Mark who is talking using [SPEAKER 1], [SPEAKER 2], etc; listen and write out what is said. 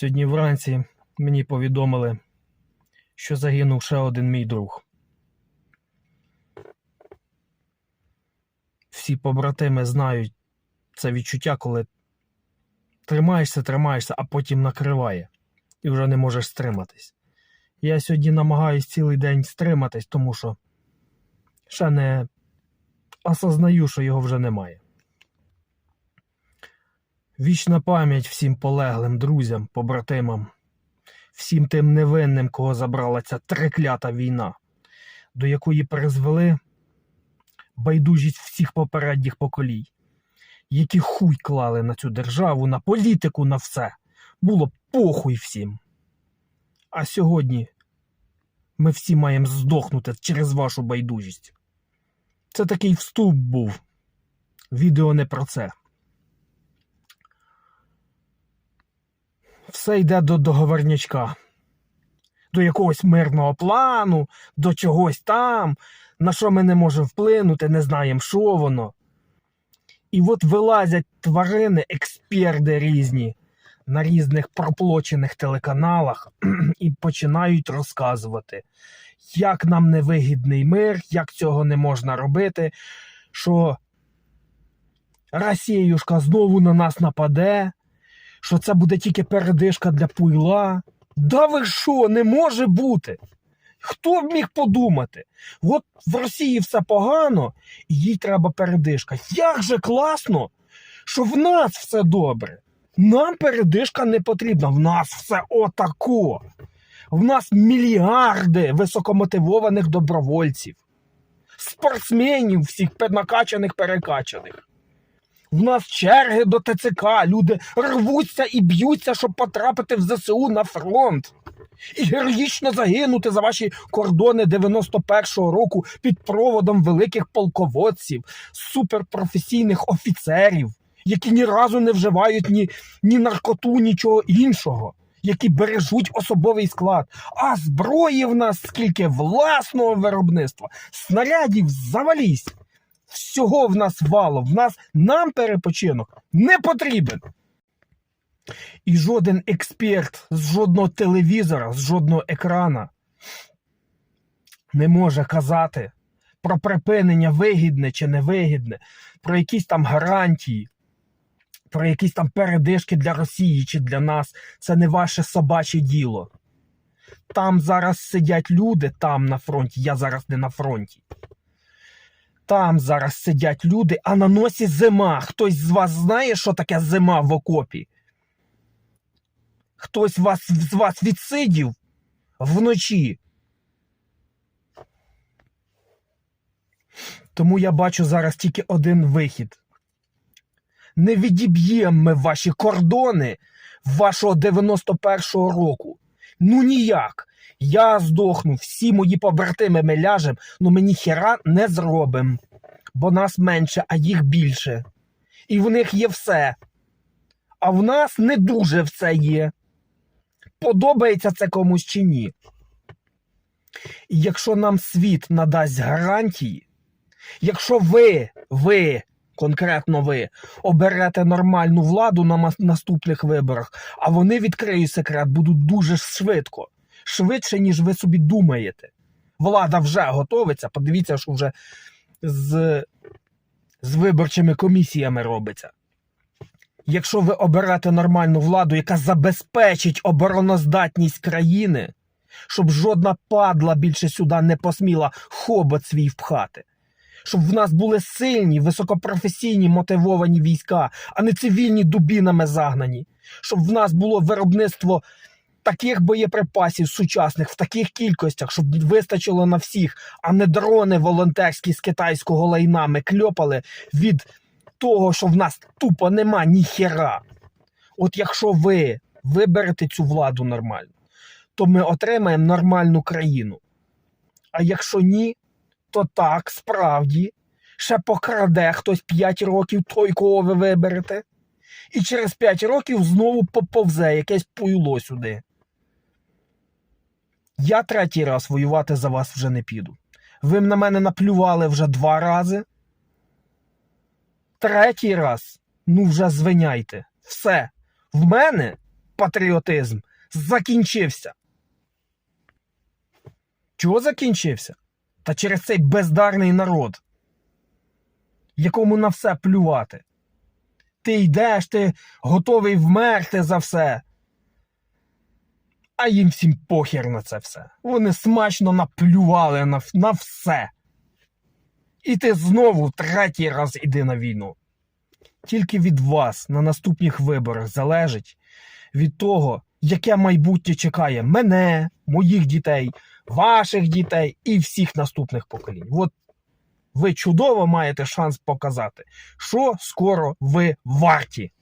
[SPEAKER 1] Сьогодні вранці мені повідомили, що загинув ще один мій друг. Всі побратими знають це відчуття, коли тримаєшся, тримаєшся, а потім накриває і вже не можеш стриматись. Я сьогодні намагаюсь цілий день стриматись, тому що ще не осознаю, що його вже немає. Вічна пам'ять всім полеглим друзям, побратимам, всім тим невинним, кого забрала ця треклята війна, до якої призвели байдужість всіх попередніх поколінь, які хуй клали на цю державу, на політику, на все. Було похуй всім. А сьогодні ми всі маємо здохнути через вашу байдужість. Це такий вступ був. Відео не про це. Все йде до договорнячка, до якогось мирного плану, до чогось там, на що ми не можемо вплинути, не знаємо, що воно. І от вилазять тварини, експерти різні на різних проплочених телеканалах і починають розказувати, як нам невигідний мир, як цього не можна робити, що Росіюшка знову на нас нападе, що це буде тільки передишка для пуйла. Да ви що, не може бути? Хто б міг подумати? От в Росії все погано, і їй треба передишка. Як же класно, що в нас все добре. Нам передишка не потрібна, в нас все отако. В нас мільярди високомотивованих добровольців, спортсменів всіх накачаних, перекачаних. В нас черги до ТЦК, люди рвуться і б'ються, щоб потрапити в ЗСУ на фронт. І героїчно загинути за ваші кордони 91-го року під проводом великих полководців, суперпрофесійних офіцерів, які ні разу не вживають ні, ні наркоту, нічого іншого, які бережуть особовий склад. А зброї в нас скільки власного виробництва, снарядів завалісь. Всього в нас вало, в нас нам перепочинок не потрібен. І жоден експерт з жодного телевізора, з жодного екрана не може казати про припинення вигідне чи невигідне, про якісь там гарантії, про якісь там передишки для Росії чи для нас. Це не ваше собаче діло. Там зараз сидять люди, там на фронті, я зараз не на фронті. Там зараз сидять люди, а на носі зима. Хтось з вас знає, що таке зима в окопі? Хтось вас, з вас відсидів вночі. Тому я бачу зараз тільки один вихід. Не відіб'ємо ми ваші кордони вашого 91-го року. Ну ніяк. Я здохну, всі мої побратими ми ляжем, ну ми ніхера не зробимо. Бо нас менше, а їх більше. І в них є все. А в нас не дуже все є. Подобається це комусь чи ні. І якщо нам світ надасть гарантії, якщо ви, ви, конкретно ви, оберете нормальну владу на наступних виборах, а вони відкриють секрет, будуть дуже швидко, швидше, ніж ви собі думаєте. Влада вже готовиться. Подивіться, що вже з, з виборчими комісіями робиться. Якщо ви оберете нормальну владу, яка забезпечить обороноздатність країни, щоб жодна падла більше сюди не посміла хобот свій впхати, щоб в нас були сильні, високопрофесійні мотивовані війська, а не цивільні дубінами загнані, щоб в нас було виробництво таких боєприпасів сучасних в таких кількостях, щоб вистачило на всіх, а не дрони волонтерські з китайського лайна ми кльопали від того, що в нас тупо нема ніхера. От якщо ви виберете цю владу нормально, то ми отримаємо нормальну країну. А якщо ні, то так, справді, ще покраде хтось 5 років той, кого ви виберете, і через 5 років знову поповзе якесь пуйло сюди. Я третій раз воювати за вас вже не піду. Ви на мене наплювали вже два рази. Третій раз, ну вже звиняйте. Все. В мене патріотизм закінчився. Чого закінчився? Та через цей бездарний народ, якому на все плювати. Ти йдеш, ти готовий вмерти за все. А їм всім похер на це все. Вони смачно наплювали на, на все. І ти знову третій раз іди на війну. Тільки від вас на наступних виборах залежить від того, яке майбутнє чекає мене, моїх дітей, ваших дітей і всіх наступних поколінь. От ви чудово маєте шанс показати, що скоро ви варті.